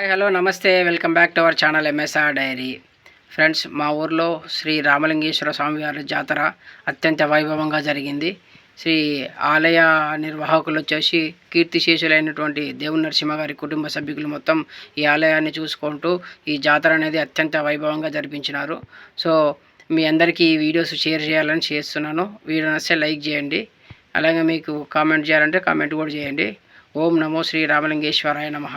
Hi hello namaste. Welcome back to our channel MSR dairy friends మా ఊర్లో శ్రీ రామలింగేశ్వర స్వామివారి జాతర అత్యంత వైభవంగా జరిగింది. శ్రీ ఆలయ నిర్వాహకులు వచ్చేసి కీర్తిశేషులైనటువంటి దేవుని నరసింహ గారి కుటుంబ సభ్యులు మొత్తం ఈ ఆలయాన్ని చూసుకుంటూ ఈ జాతర అనేది అత్యంత వైభవంగా జరిపించినారు. సో మీ అందరికీ ఈ వీడియోస్ షేర్ చేయాలని చేస్తున్నాను. వీడియో నస్తే లైక్ చేయండి. అలాగే మీకు కామెంట్ చేయాలంటే కామెంట్ కూడా చేయండి. ఓం నమో శ్రీ రామలింగేశ్వరాయ నమః.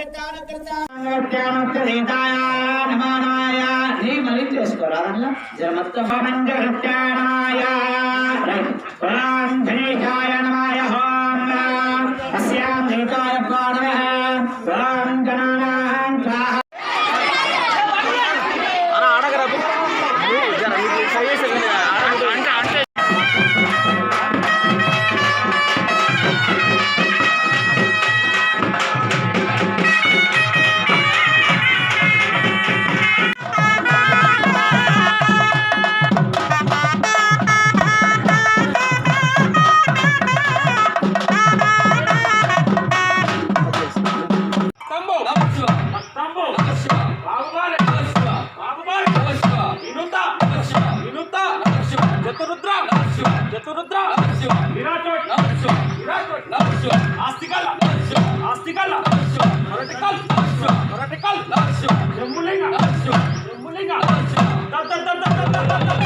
ఓం తంబు Radical action! Radical action! Yung muling action! Yung muling action! Da da da da da da da!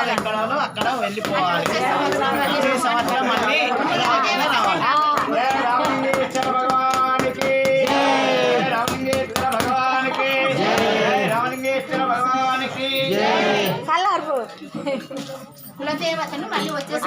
సంవత్సరాలు ఎక్కడాలో అక్కడ వెళ్ళిపోవాలి. వచ్చే సంవత్సరం మళ్ళీ రాకుండా రావాలి. భగవానికి. రామలింగేశ్వర భగవానికి రామలింగేశ్వర భగవానికి. కులదేవతను మళ్ళీ వచ్చేసి